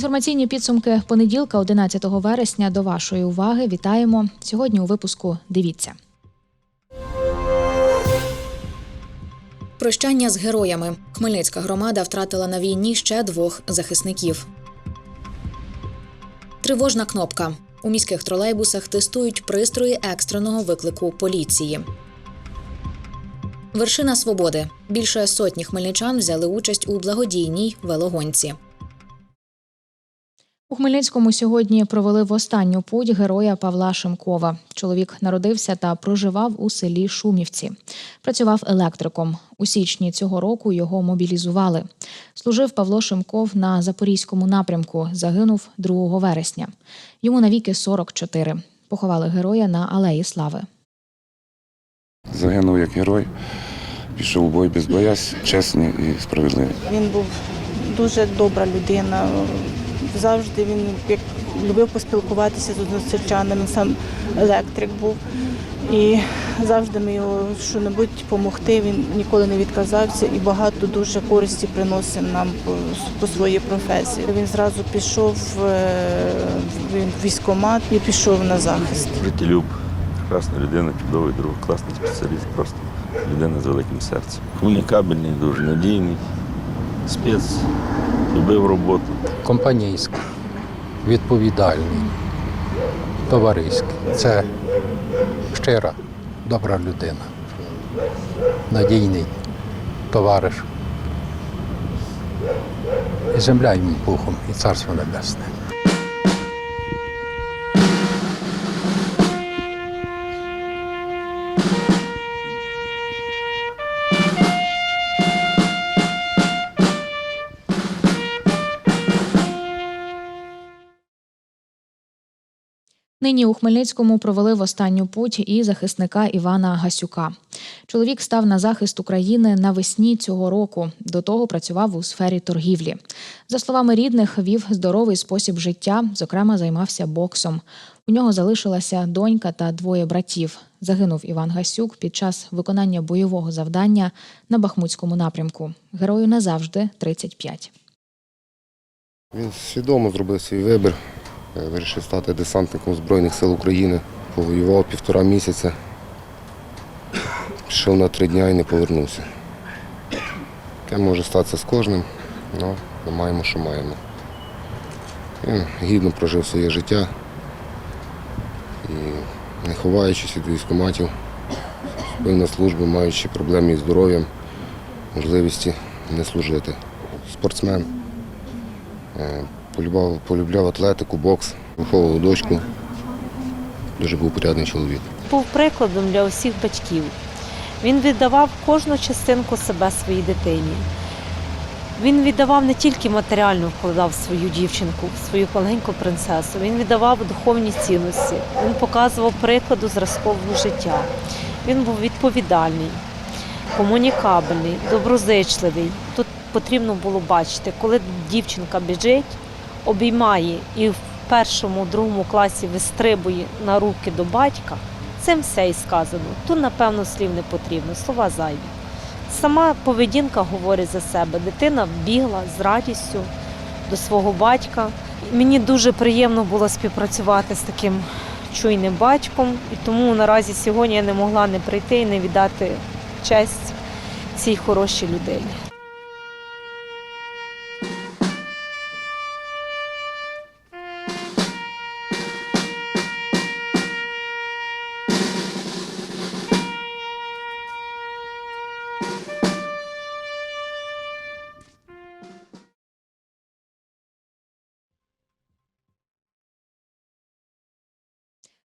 Інформаційні підсумки понеділка, 11 вересня. До вашої уваги вітаємо сьогодні. У випуску дивіться. Прощання з героями. Хмельницька громада втратила на війні ще двох захисників. Тривожна кнопка. У міських тролейбусах тестують пристрої екстреного виклику поліції. Вершина свободи. Більше сотні хмельничан взяли участь у благодійній велогонці. У Хмельницькому сьогодні провели в останню путь героя Павла Шимкова. Чоловік народився та проживав у селі Шумівці. Працював електриком. У січні цього року його мобілізували. Служив Павло Шимков на запорізькому напрямку. Загинув 2 вересня. Йому навіки 44. Поховали героя на Алеї Слави. Загинув як герой, пішов у бой без боязь, чесний і справедливий. Він був дуже добра людина. Завжди він як любив поспілкуватися з односельчанами, сам електрик був. І завжди ми його що-небудь допомогти. Він ніколи не відказався і багато дуже користі приносив нам по, по своїй професії. Він зразу пішов е, в військкомат і пішов на захист. Життєлюб, прекрасна людина, чудовий друг, класний спеціаліст, просто людина з великим серцем. Комунікабельний, дуже надійний, спец, любив роботу. Компанійський, відповідальний, товариський. Це щира, добра людина, надійний товариш. І земля йому пухом, і царство небесне. Нині у Хмельницькому провели в останню путь і захисника Івана Гасюка. Чоловік став на захист України навесні цього року. До того працював у сфері торгівлі. За словами рідних, вів здоровий спосіб життя, зокрема, займався боксом. У нього залишилася донька та двоє братів. Загинув Іван Гасюк під час виконання бойового завдання на Бахмутському напрямку. Герою назавжди 35. Він свідомо зробив свій вибір, вирішив стати десантником Збройних сил України. Повоював півтора місяця, пішов на три дня і не повернувся. Таке може статися з кожним, але ми маємо, що маємо. Він гідно прожив своє життя і, не ховаючись від військкоматів, вступив на службу, маючи проблеми із здоров'ям, можливості не служити. Спортсмен. Полюбав, полюбляв атлетику, бокс, виховував дочку. Дуже був порядний чоловік. був прикладом для усіх батьків. Він віддавав кожну частинку себе своїй дитині. Він віддавав не тільки матеріально вкладав свою дівчинку, свою маленьку принцесу. Він віддавав духовні цінності. Він показував прикладу зразкового життя. Він був відповідальний, комунікабельний, доброзичливий. Тут потрібно було бачити, коли дівчинка біжить, обіймає і в першому, другому класі вистрибує на руки до батька, цим все і сказано. Тут, напевно, слів не потрібно, слова зайві. Сама поведінка говорить за себе. Дитина бігла з радістю до свого батька. Мені дуже приємно було співпрацювати з таким чуйним батьком, і тому наразі сьогодні я не могла не прийти і не віддати честь цій хорошій людині.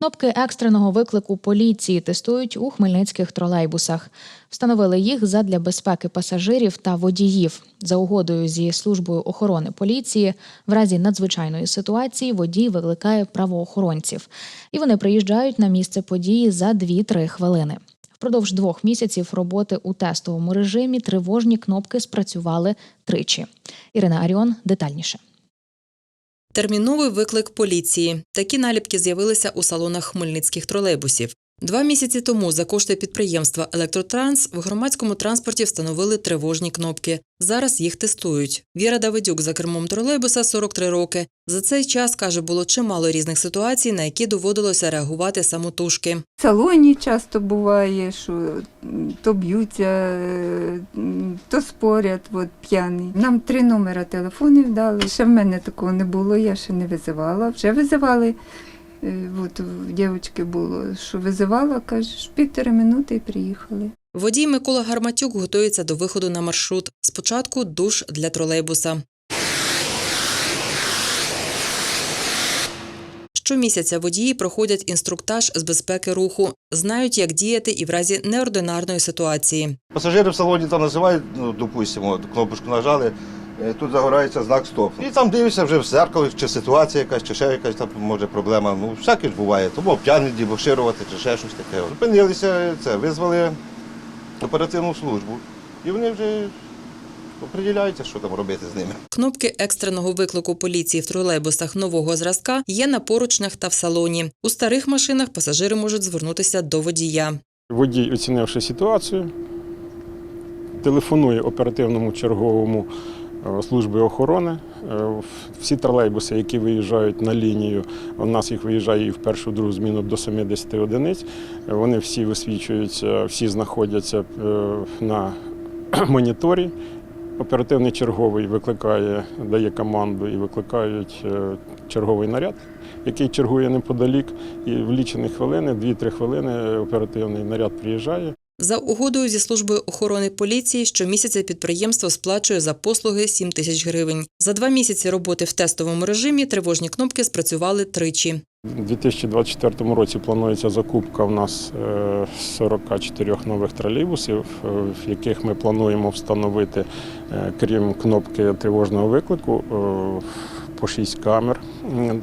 Кнопки екстреного виклику поліції тестують у хмельницьких тролейбусах. Встановили їх задля безпеки пасажирів та водіїв. За угодою зі службою охорони поліції, в разі надзвичайної ситуації водій викликає правоохоронців, і вони приїжджають на місце події за 2-3 хвилини. Впродовж двох місяців роботи у тестовому режимі тривожні кнопки спрацювали тричі. Ірина Аріон детальніше. Терміновий виклик поліції. Такі наліпки з'явилися у салонах хмельницьких тролейбусів. Два місяці тому за кошти підприємства Електротранс в громадському транспорті встановили тривожні кнопки. Зараз їх тестують. Віра Давидюк за кермом тролейбуса 43 роки. За цей час каже, було чимало різних ситуацій, на які доводилося реагувати самотужки. В салоні часто буває, що то б'ються, е, то спорять, от п'яний. Нам три номера телефонів дали. Ще в мене такого не було, я ще не визивала. Вже визивали. Е, От в дівчинки було, що визивала, кажеш, півтори минути і приїхали. Водій Микола Гарматюк готується до виходу на маршрут. Спочатку душ для тролейбуса. Щомісяця водії проходять інструктаж з безпеки руху, знають, як діяти і в разі неординарної ситуації. Пасажири в салоні там називають, ну, допустимо, кнопочку нажали, тут загорається знак стоп. І там дивишся вже в зеркало, чи ситуація якась, чи ще якась там може проблема. Ну, всяке ж буває. Тому п'яний дебоширувати, чи ще щось таке. Зупинилися, це, визвали оперативну службу. І вони вже оприділяються, що там робити з ними. Кнопки екстреного виклику поліції в тролейбусах нового зразка є на поручнях та в салоні. У старих машинах пасажири можуть звернутися до водія. Водій, оцінивши ситуацію, телефонує оперативному черговому е, служби охорони. Е, Всі тролейбуси, які виїжджають на лінію, у нас їх виїжджає і в першу другу зміну до 70 одиниць. Е, Вони всі висвічуються, всі знаходяться е, на моніторі. Оперативний черговий викликає, дає команду і викликають е, черговий наряд, який чергує неподалік. І в лічені хвилини, 2-3 хвилини, оперативний наряд приїжджає. За угодою зі службою охорони поліції щомісяця підприємство сплачує за послуги 7 тисяч гривень. За два місяці роботи в тестовому режимі тривожні кнопки спрацювали тричі. У 2024 році планується закупка в нас е, 44 нових тролейбусів, е, в яких ми плануємо встановити, е, крім кнопки тривожного виклику, е, по шість камер,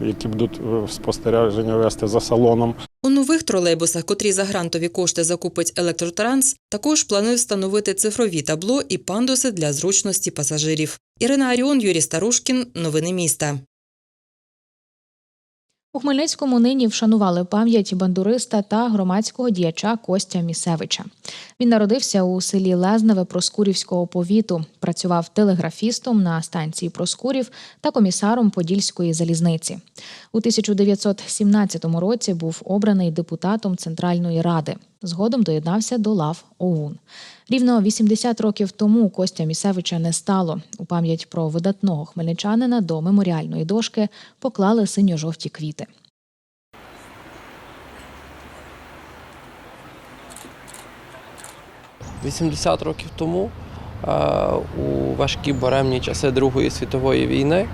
які будуть е, спостереження вести за салоном. У нових тролейбусах, котрі за грантові кошти закупить електротранс, також планують встановити цифрові табло і пандуси для зручності пасажирів. Ірина Аріон, Юрій Старушкін. Новини міста. У Хмельницькому нині вшанували пам'ять бандуриста та громадського діяча Костя Місевича. Він народився у селі Лезневе Проскурівського повіту, працював телеграфістом на станції Проскурів та комісаром Подільської залізниці. У 1917 році був обраний депутатом Центральної ради. Згодом доєднався до лав ОУН. Рівно 80 років тому Костя Місевича не стало. У пам'ять про видатного хмельничанина до меморіальної дошки поклали синьо-жовті квіти. – 80 років тому, е, у важкі буремні часи Другої світової війни,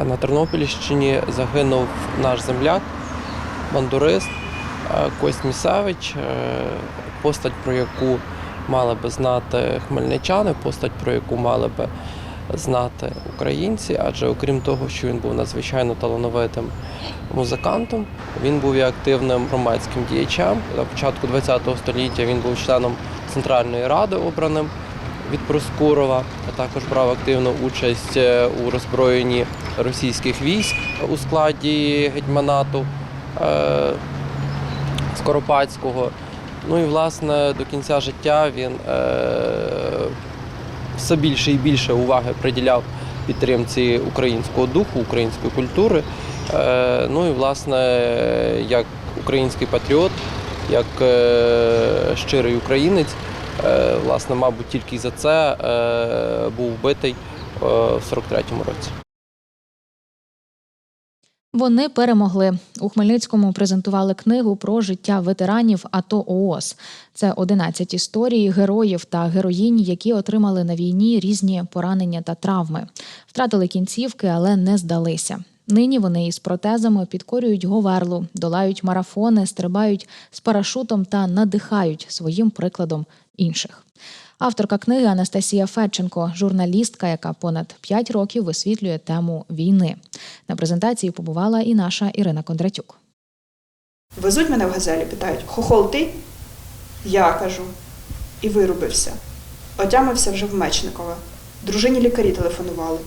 е, на Тернопільщині загинув наш земляк, бандурист е, Кость Місевич, постать, про яку мали би знати хмельничани, постать, про яку мали би знати українці, адже окрім того, що він був надзвичайно талановитим музикантом, він був і активним громадським діячем. На початку ХХ століття він був членом Центральної ради обраним від Проскурова, а також брав активну участь е, у роззброєнні російських військ у складі гетьманату е, Скоропадського. Ну і власне до кінця життя він е, все більше і більше уваги приділяв підтримці українського духу, української культури. Е, ну і власне, як український патріот, як е, щирий українець, власне, мабуть, тільки за це був вбитий в 43-му році. Вони перемогли. У Хмельницькому презентували книгу про життя ветеранів АТО ООС. Це 11 історій героїв та героїнь, які отримали на війні різні поранення та травми. Втратили кінцівки, але не здалися. Нині вони із протезами підкорюють говерлу, долають марафони, стрибають з парашутом та надихають своїм прикладом інших. Авторка книги Анастасія Федченко, журналістка, яка понад 5 років висвітлює тему війни. На презентації побувала і наша Ірина Кондратюк. Везуть мене в газелі, питають: хохол ти? Я кажу. І вирубився. Отямився вже в Мечникова. Дружині лікарі телефонували.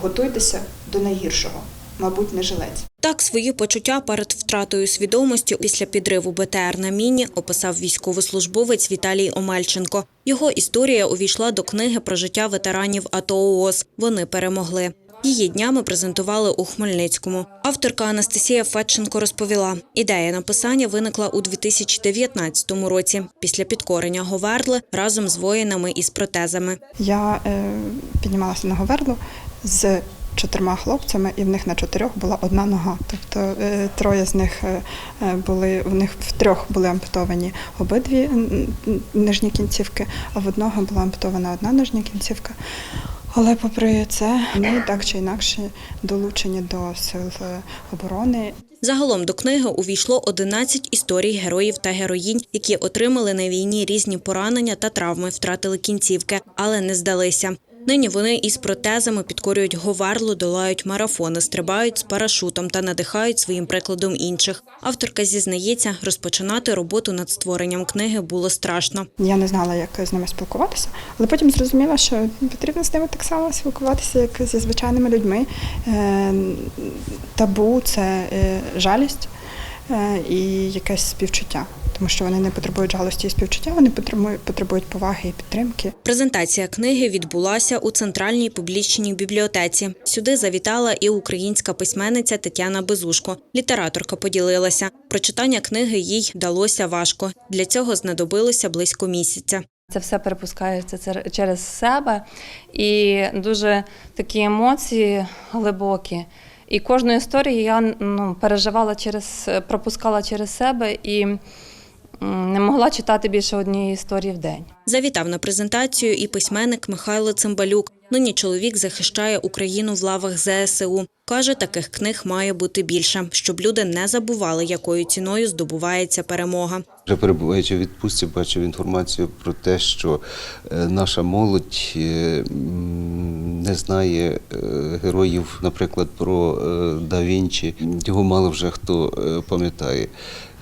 Готуйтеся до найгіршого. мабуть, не жилець. Так свої почуття перед втратою свідомості після підриву БТР на міні описав військовослужбовець Віталій Омельченко. Його історія увійшла до книги про життя ветеранів АТО ООС. Вони перемогли. Її днями презентували у Хмельницькому. Авторка Анастасія Федченко розповіла, ідея написання виникла у 2019 році після підкорення Говерли разом з воїнами із протезами. Я е, піднімалася на Говерлу з чотирма хлопцями, і в них на чотирьох була одна нога. Тобто е, троє з них е, е, були, в них в трьох були ампутовані обидві нижні кінцівки, а в одного була ампутована одна нижня кінцівка. Але попри це, ми так чи інакше долучені до сил оборони. Загалом до книги увійшло 11 історій героїв та героїнь, які отримали на війні різні поранення та травми, втратили кінцівки, але не здалися. Нині вони із протезами підкорюють говерлу, долають марафони, стрибають з парашутом та надихають своїм прикладом інших. Авторка зізнається, розпочинати роботу над створенням книги було страшно. Я не знала, як з ними спілкуватися, але потім зрозуміла, що потрібно з ними так само спілкуватися, як зі звичайними людьми. Е, Табу це е, жалість е, і якесь співчуття, тому що вони не потребують жалості і співчуття, вони потребують, потребують поваги і підтримки. Презентація книги відбулася у центральній публічній бібліотеці. Сюди завітала і українська письменниця Тетяна Безушко. Літераторка поділилася. Прочитання книги їй вдалося важко. Для цього знадобилося близько місяця. Це все перепускається через себе і дуже такі емоції глибокі. І кожну історію я ну, переживала через, пропускала через себе і не могла читати більше однієї історії в день. Завітав на презентацію і письменник Михайло Цимбалюк. Нині чоловік захищає Україну в лавах ЗСУ. Каже, таких книг має бути більше, щоб люди не забували, якою ціною здобувається перемога. Вже перебуваючи в відпустці, бачив інформацію про те, що е, наша молодь е, не знає е, героїв, наприклад, про Да Вінчі. Його мало вже хто пам'ятає.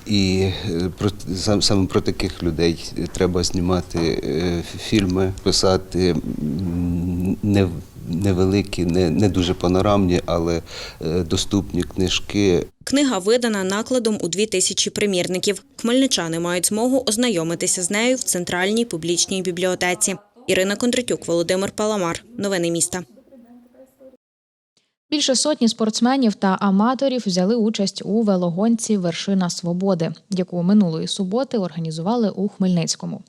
І е, про сам- саме про таких людей треба знімати е, фільми, писати не невеликі, не, не дуже панорамні, але е, доступні книжки Книга видана накладом у дві тисячі примірників. Хмельничани мають змогу ознайомитися з нею в центральній публічній бібліотеці. Ірина Кондратюк, Володимир Паламар. Новини міста. Більше сотні спортсменів та аматорів взяли участь у велогонці Вершина Свободи, яку минулої суботи організували у Хмельницькому.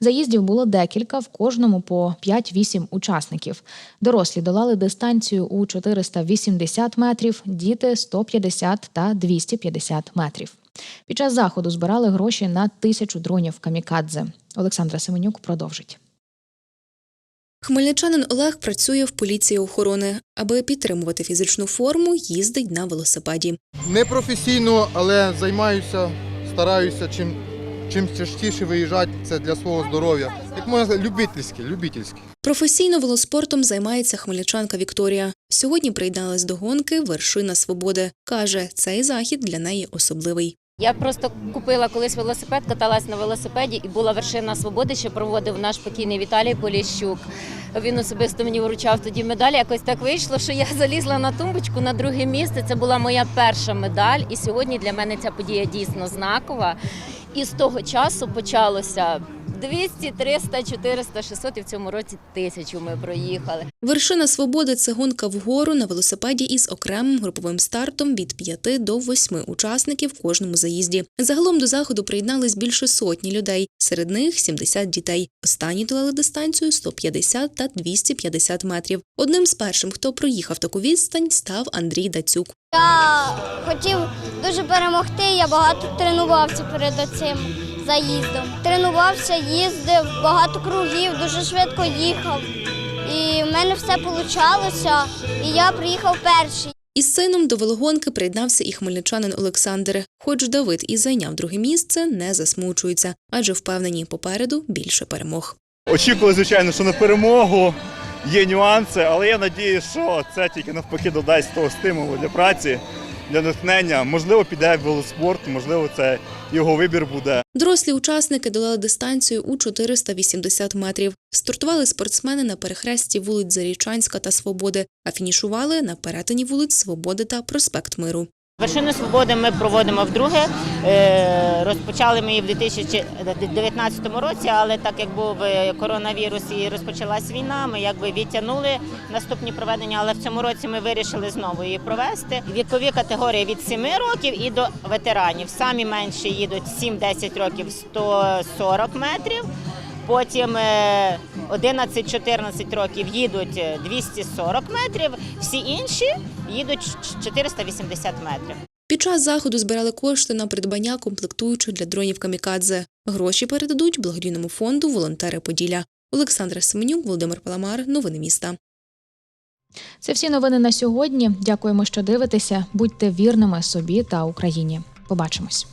Заїздів було декілька, в кожному по 5-8 учасників. Дорослі долали дистанцію у 480 метрів, діти 150 та 250 метрів. Під час заходу збирали гроші на тисячу дронів камікадзе. Олександра Семенюк продовжить. Хмельничанин Олег працює в поліції охорони. Аби підтримувати фізичну форму, їздить на велосипеді. Не професійно, але займаюся, стараюся чим, чим частіше виїжджати, це для свого здоров'я. Як можна любительське, любительське. Професійно велоспортом займається хмельничанка Вікторія. Сьогодні приєдналась до гонки Вершина Свободи. Каже, цей захід для неї особливий. Я просто купила колись велосипед, каталась на велосипеді і була вершина свободи, що проводив наш покійний Віталій Поліщук. Він особисто мені вручав тоді медаль. Якось так вийшло, що я залізла на тумбочку на друге місце. Це була моя перша медаль. І сьогодні для мене ця подія дійсно знакова. І з того часу почалося 200, 300, 400, 600 і в цьому році тисячу ми проїхали. Вершина Свободи це гонка вгору на велосипеді із окремим груповим стартом від 5 до 8 учасників в кожному заїзді. Загалом до заходу приєднались більше сотні людей. Серед них 70 дітей. Останні долали дистанцію 150 та 250 метрів. Одним з першим, хто проїхав таку відстань, став Андрій Дацюк. Я хотів дуже перемогти. Я багато тренувався перед цим заїздом. Тренувався, їздив, багато кругів, дуже швидко їхав. І в мене все вийшло, і я приїхав перший. Із сином до велогонки приєднався і хмельничанин Олександр. Хоч Давид і зайняв друге місце, не засмучується, адже впевнені попереду більше перемог. Очікували, звичайно, що на перемогу є нюанси, але я надію, що це тільки навпаки додасть того стимулу для праці для натхнення. Можливо, піде в велоспорт, можливо, це його вибір буде. Дорослі учасники долали дистанцію у 480 метрів. Стартували спортсмени на перехресті вулиць Зарічанська та Свободи, а фінішували на перетині вулиць Свободи та Проспект Миру. Вершину свободи ми проводимо вдруге. Е, Розпочали ми її в 2019 році, але так як був е, коронавірус і розпочалась війна, ми якби відтягнули наступні проведення. Але в цьому році ми вирішили знову її провести. Вікові категорії від 7 років і до ветеранів. Самі менші їдуть 7-10 років 140 метрів. Потім е, 11-14 років їдуть е, 240 метрів, всі інші їдуть 480 метрів. Під час заходу збирали кошти на придбання комплектуючих для дронів камікадзе. Гроші передадуть благодійному фонду Волонтери Поділля. Олександра Семенюк, Володимир Паламар. Новини міста. Це всі новини на сьогодні. Дякуємо, що дивитеся. Будьте вірними собі та Україні. Побачимось.